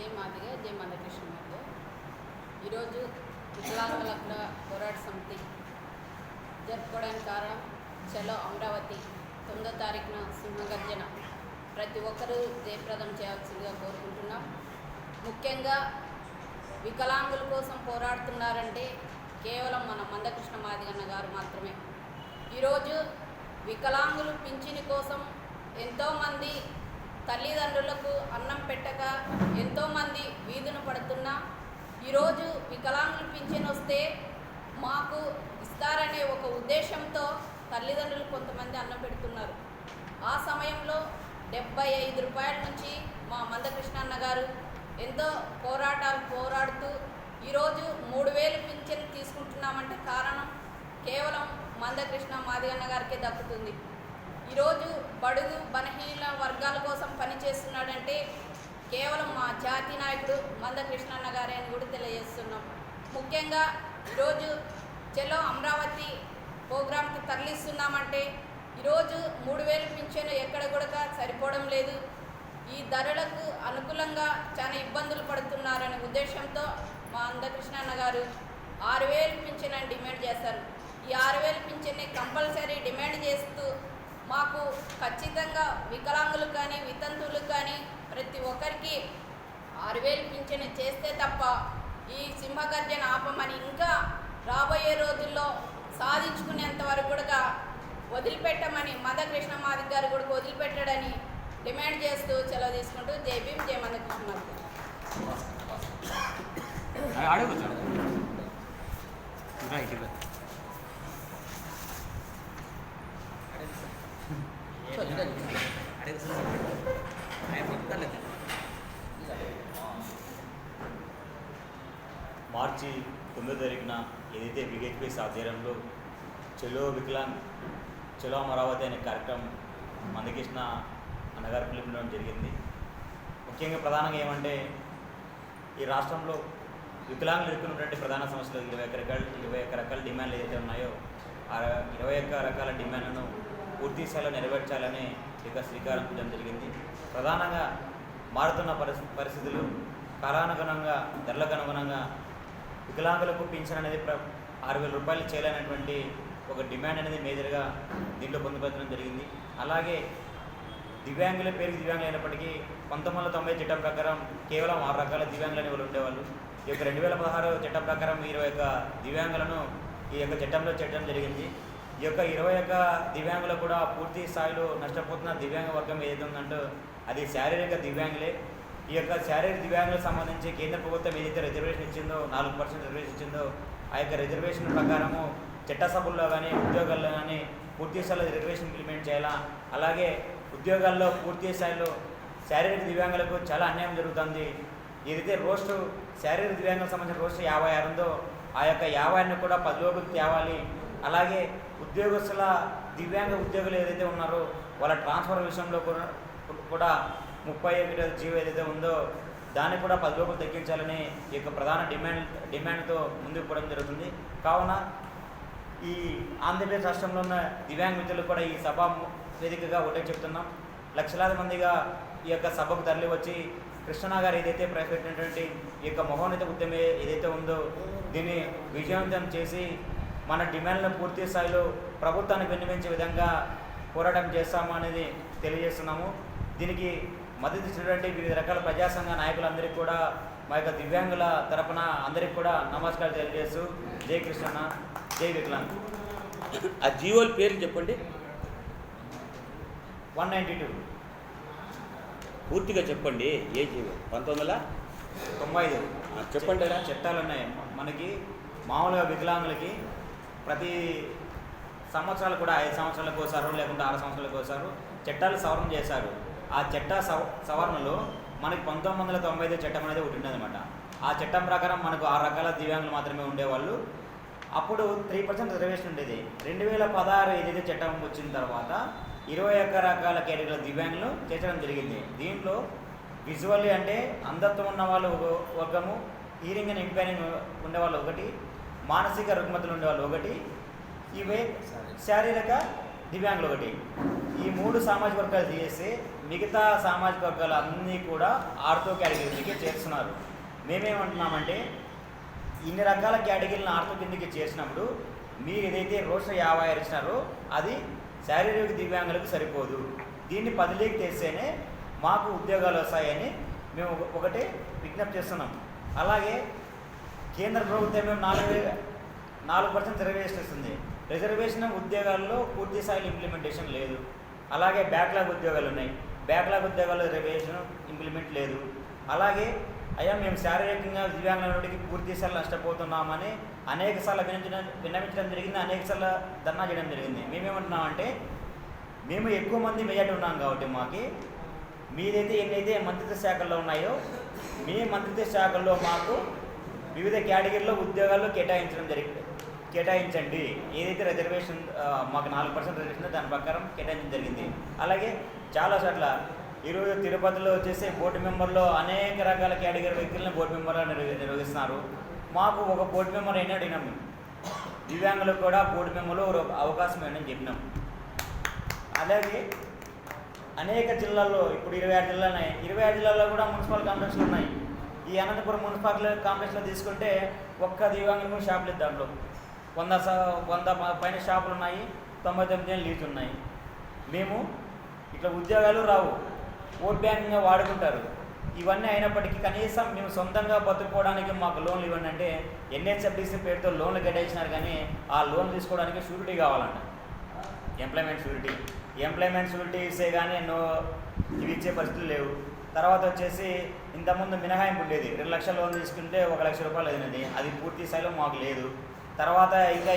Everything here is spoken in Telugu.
జై మాదిగ జై మందకృష్ణ మాదిగ ఈరోజు వికలాంగుల పోరాట సమితి జరుపుకోవడానికి కారణం చలో అమరావతి తొమ్మిదో తారీఖున సింహగర్జన. ప్రతి ఒక్కరూ జయప్రదం చేయాల్సిందిగా కోరుకుంటున్నాం. ముఖ్యంగా వికలాంగుల కోసం పోరాడుతున్నారంటే కేవలం మన మందకృష్ణ మాదిగన్న గారు మాత్రమే. ఈరోజు వికలాంగులు పింఛని కోసం ఎంతోమంది తల్లిదండ్రులకు అన్నం పెట్టక ఎంతోమంది వీధున పడుతున్నా ఈరోజు వికలాంగులు పింఛన్ వస్తే మాకు ఇస్తారనే ఒక ఉద్దేశంతో తల్లిదండ్రులు కొంతమంది అన్నం పెడుతున్నారు. ఆ సమయంలో డెబ్బై ఐదు రూపాయల నుంచి మా మందకృష్ణ అన్న గారు ఎంతో పోరాటాలు పోరాడుతూ ఈరోజు మూడు వేలు పింఛన్ తీసుకుంటున్నామంటే కారణం కేవలం మందకృష్ణ మాదిగన్న గారికే దక్కుతుంది. ఈరోజు బడుగు బలహీన వర్గాల కోసం పనిచేస్తున్నాడంటే కేవలం మా జాతి నాయకుడు మందకృష్ణన్న గారే అని కూడా తెలియజేస్తున్నాం. ముఖ్యంగా ఈరోజు చెలో అమరావతి ప్రోగ్రాంకి తరలిస్తున్నామంటే ఈరోజు మూడు వేలు పింఛను ఎక్కడ కూడా సరిపోవడం లేదు. ఈ ధరలకు అనుకూలంగా చాలా ఇబ్బందులు పడుతున్నారనే ఉద్దేశంతో మా అందకృష్ణన్న గారు ఆరు వేలు పింఛన్ అని డిమాండ్ చేస్తారు ఈ ఆరు వేలు పింఛన్ని కంపల్సరీ డిమాండ్ చేస్తూ మాకు ఖచ్చితంగా వికలాంగులకు కానీ వితంతువులకు కానీ ప్రతి ఒక్కరికి ఆరు వేలు పింఛను చేస్తే తప్ప ఈ సింహగర్జన ఆపమని ఇంకా రాబోయే రోజుల్లో సాధించుకునేంత వరకు కూడా వదిలిపెట్టమని మదకృష్ణ మాదిక్ గారు కూడా వదిలిపెట్టాడని డిమాండ్ చేస్తూ సెలవు తీసుకుంటూ జై భీమ్ జై మందకృష్ణ. మాదిక్ ఆడే మార్చి తొమ్మిదో తారీఖున ఏదైతే వికేట్పీఎస్ ఆధ్వర్యంలో చెలో వికలాంగ్ చెలో అమరావతి అనే కార్యక్రమం మందకృష్ణ అన్నగారు పిలుపునడం జరిగింది. ముఖ్యంగా ప్రధానంగా ఏమంటే ఈ రాష్ట్రంలో వికలాంగులు ఎదుర్కొన్నటువంటి ప్రధాన సమస్యలు ఇరవై ఒక్క రకాల ఇరవై ఒక్క రకాల డిమాండ్లు ఏదైతే ఉన్నాయో ఆ ఇరవై ఒక్క రకాల డిమాండ్లను పూర్తి స్థాయిలో నెరవేర్చాలని ఇక శ్రీకారం చుట్టడం జరిగింది. ప్రధానంగా మారుతున్న పరిస్థి పరిస్థితులు కాలానుగుణంగా ధరలకు అనుగుణంగా వికలాంగులకు పింఛన్ అనేది ప్ర ఆరు వేల రూపాయలు చేయాలనేటువంటి ఒక డిమాండ్ అనేది మేజర్గా దీంట్లో పొందుపరచడం జరిగింది. అలాగే దివ్యాంగుల పేరుకి దివ్యాంగులు అయినప్పటికీ పంతొమ్మిది వందల తొంభై చట్టం ప్రకారం కేవలం ఆరు రకాల దివ్యాంగులు అనేవాళ్ళు ఉండేవాళ్ళు. ఈ యొక్క రెండు వేల పదహారు చట్టం ప్రకారం ఇరవై యొక్క దివ్యాంగులను ఈ యొక్క చట్టంలో చేయడం జరిగింది. ఈ యొక్క ఇరవై యొక్క దివ్యాంగులు కూడా పూర్తి స్థాయిలో నష్టపోతున్న దివ్యాంగ వర్గం ఏదైతే ఉందంటో అది శారీరక దివ్యాంగులే. ఈ యొక్క శారీరక దివ్యాంగులకు సంబంధించి కేంద్ర ప్రభుత్వం ఏదైతే రిజర్వేషన్ ఇచ్చిందో నాలుగు పర్సెంట్ రిజర్వేషన్ ఇచ్చిందో ఆ యొక్క రిజర్వేషన్ ప్రకారము చట్టసభల్లో కానీ ఉద్యోగాల్లో కానీ పూర్తి స్థాయిలో రిజర్వేషన్ ఇంప్లిమెంట్ చేయాలా? అలాగే ఉద్యోగాల్లో పూర్తి స్థాయిలో శారీరక దివ్యాంగులకు చాలా అన్యాయం జరుగుతుంది. ఏదైతే రోస్టు శారీరక దివ్యాంగులకు సంబంధించిన రోస్టు యాభై ఆరు ఉందో ఆ యొక్క యాభైని కూడా పదిలోకి తేవాలి. అలాగే ఉద్యోగస్తుల దివ్యాంగ ఉద్యోగులు ఏదైతే ఉన్నారో వాళ్ళ ట్రాన్స్ఫర్ విషయంలో కూడా కూడా ముప్పై ఒకటి జీవో ఏదైతే ఉందో దాన్ని కూడా పది రూపాయలు తగ్గించాలని ఈ యొక్క ప్రధాన డిమాండ్ డిమాండ్తో ముందుకు పోవడం జరుగుతుంది. కావున ఈ ఆంధ్రప్రదేశ్ రాష్ట్రంలో ఉన్న దివ్యాంగ మిత్రులు కూడా ఈ సభ వేదికగా ఒకటే చెప్తున్నాం. లక్షలాది మందిగా ఈ యొక్క సభకు తరలి వచ్చి కృష్ణా గారు ఏదైతే ప్రవేశపెట్టినటువంటి ఈ యొక్క మహోన్నత ఉద్యమం ఏదైతే ఉందో దీన్ని విజయవంతం చేసి మన డిమాండ్లను పూర్తి స్థాయిలో ప్రభుత్వాన్ని విన్నవించే విధంగా పోరాటం చేస్తాము అనేది తెలియజేస్తున్నాము. దీనికి మద్దతు ఇచ్చినటువంటి వివిధ రకాల ప్రజా సంఘ నాయకులందరికీ కూడా మా యొక్క దివ్యాంగుల తరపున అందరికీ కూడా నమస్కారాలు తెలియజేస్తూ జై కృష్ణ జై వికలాంగ్ ఆ జీవోల పేర్లు చెప్పండి. One ninety two. పూర్తిగా చెప్పండి ఏ జీవో పంతొమ్మిది వందల తొంభై ఐదు. చెప్పండి. చట్టాలు ఉన్నాయి. మనకి మామూలుగా వికలాంగులకి ప్రతి సంవత్సరాలు కూడా ఐదు సంవత్సరాలకు ఒకసారు లేకుంటే ఆరు సంవత్సరాలకు ఒకసారు చట్టాలు సవరణ చేశారు. ఆ చట్ట సవరణలో మనకి పంతొమ్మిది వందల తొంభై ఐదు చట్టం అనేది ఒకటి ఉండదన్నమాట ఆ చట్టం ప్రకారం మనకు ఆరు రకాల దివ్యాంగులు మాత్రమే ఉండేవాళ్ళు. అప్పుడు త్రీ పర్సెంట్ రిజర్వేషన్ ఉండేది. రెండు వేల పదహారు ఏదైతే చట్టం వచ్చిన తర్వాత ఇరవై ఒక్క రకాల కేటగిరీల దివ్యాంగులు చేర్చడం జరిగింది. దీంట్లో విజువల్లీ అంటే అంధత్వం ఉన్న వాళ్ళు వర్గము హీరింగ్ అండ్ ఇంపైరింగ్ ఉండేవాళ్ళు ఒకటి మానసిక రుగ్మతలు ఉండేవాళ్ళు ఒకటి ఇవే శారీరక దివ్యాంగులు ఒకటి. ఈ మూడు సామాజిక వర్గాలు తీసేసి మిగతా సామాజిక వర్గాలు అన్నీ కూడా ఆర్థో కేటగిరీకి చేస్తున్నారు మేమేమంటున్నామంటే ఇన్ని రకాల కేటగిరీలను ఆర్థో కిందకి చేసినప్పుడు మీరు ఏదైతే రోష యాభై ఇచ్చినారో అది శారీరక దివ్యాంగులకు సరిపోదు. దీన్ని పదిలేకి తెస్తేనే మాకు ఉద్యోగాలు వస్తాయని మేము ఒక- ఒకటే విజ్ఞప్తి చేస్తున్నాం. అలాగే కేంద్ర ప్రభుత్వం నాలుగు నాలుగు పర్సెంట్ రిజర్వేషన్ ఇస్తుంది. రిజర్వేషన్ ఉద్యోగాల్లో పూర్తి స్థాయిలో ఇంప్లిమెంటేషన్ లేదు. అలాగే బ్యాక్లాగ్ ఉద్యోగాలు ఉన్నాయి. బ్యాక్లాగ్ ఉద్యోగాల్లో రిజర్వేషన్ ఇంప్లిమెంట్ లేదు. అలాగే అయ్యా మేము శారీరకంగా దివ్యాంగుల నుండి పూర్తి స్థాయిలో నష్టపోతున్నామని అనేక సార్లు వినించడం విన్నవించడం జరిగింది. అనేక సార్లు ధర్నా చేయడం జరిగింది. మేమేమంటున్నామంటే మేము ఎక్కువ మంది మెజార్టీ ఉన్నాం కాబట్టి మాకి మీదైతే ఎన్నైతే మంత్రిత్వ శాఖల్లో ఉన్నాయో మీ మంత్రిత్వ శాఖల్లో మాకు వివిధ కేటగిరీలో ఉద్యోగాలు కేటాయించడం జరిగింది. కేటాయించండి. ఏదైతే రిజర్వేషన్ మాకు నాలుగు పర్సెంట్ రిజర్వేషన్ దాని ప్రకారం కేటాయించడం జరిగింది. అలాగే చాలా చోట్ల ఈరోజు తిరుపతిలో వచ్చేసి బోర్డు మెంబర్లో అనేక రకాల కేటగిరీ వ్యక్తులను బోర్డు మెంబర్గా నిర్వహిస్తున్నారు. మాకు ఒక బోర్డు మెంబర్ అయినా అడిగినాం. దివ్యాంగులకు కూడా బోర్డు మెంబర్లో అవకాశం ఇవ్వండి చెప్పినాం. అలాగే అనేక జిల్లాల్లో ఇప్పుడు ఇరవై ఆరు జిల్లాలు ఉన్నాయి. ఇరవై ఆరు జిల్లాల్లో కూడా మున్సిపల్ కాంప్లెక్స్లు ఉన్నాయి. ఈ అనంతపురం మున్సిపాలిటీ కాంప్లెక్స్లో తీసుకుంటే ఒక్క దివ్యాంగులకు షాపులు లేదు దాంట్లో. వంద వంద పైన షాపులు ఉన్నాయి తొంభై తొమ్మిది లీజు ఉన్నాయి. మేము ఇట్లా ఉద్యోగాలు రావు. ఓట్ బ్యాంకింగ్గా వాడుకుంటారు. ఇవన్నీ అయినప్పటికీ కనీసం మేము సొంతంగా బతుకోవడానికి మాకు లోన్లు ఇవ్వండి అంటే ఎన్హెచ్ఎఫ్డిసి పేరుతో లోన్లు కేటాయించినారు కానీ ఆ లోన్ తీసుకోవడానికి షూరిటీ కావాలంట. Employment surety. ఎంప్లాయ్మెంట్ షూరిటీ ఇస్తే కానీ ఎన్నో ఇవి ఇచ్చే పరిస్థితులు లేవు. తర్వాత వచ్చేసి ఇంతకుముందు మినహాయింపు ఉండేది. రెండు లక్షల లోన్ తీసుకుంటే ఒక లక్ష రూపాయలు అయినది అది పూర్తి స్థాయిలో మాకు లేదు. తర్వాత ఇంకా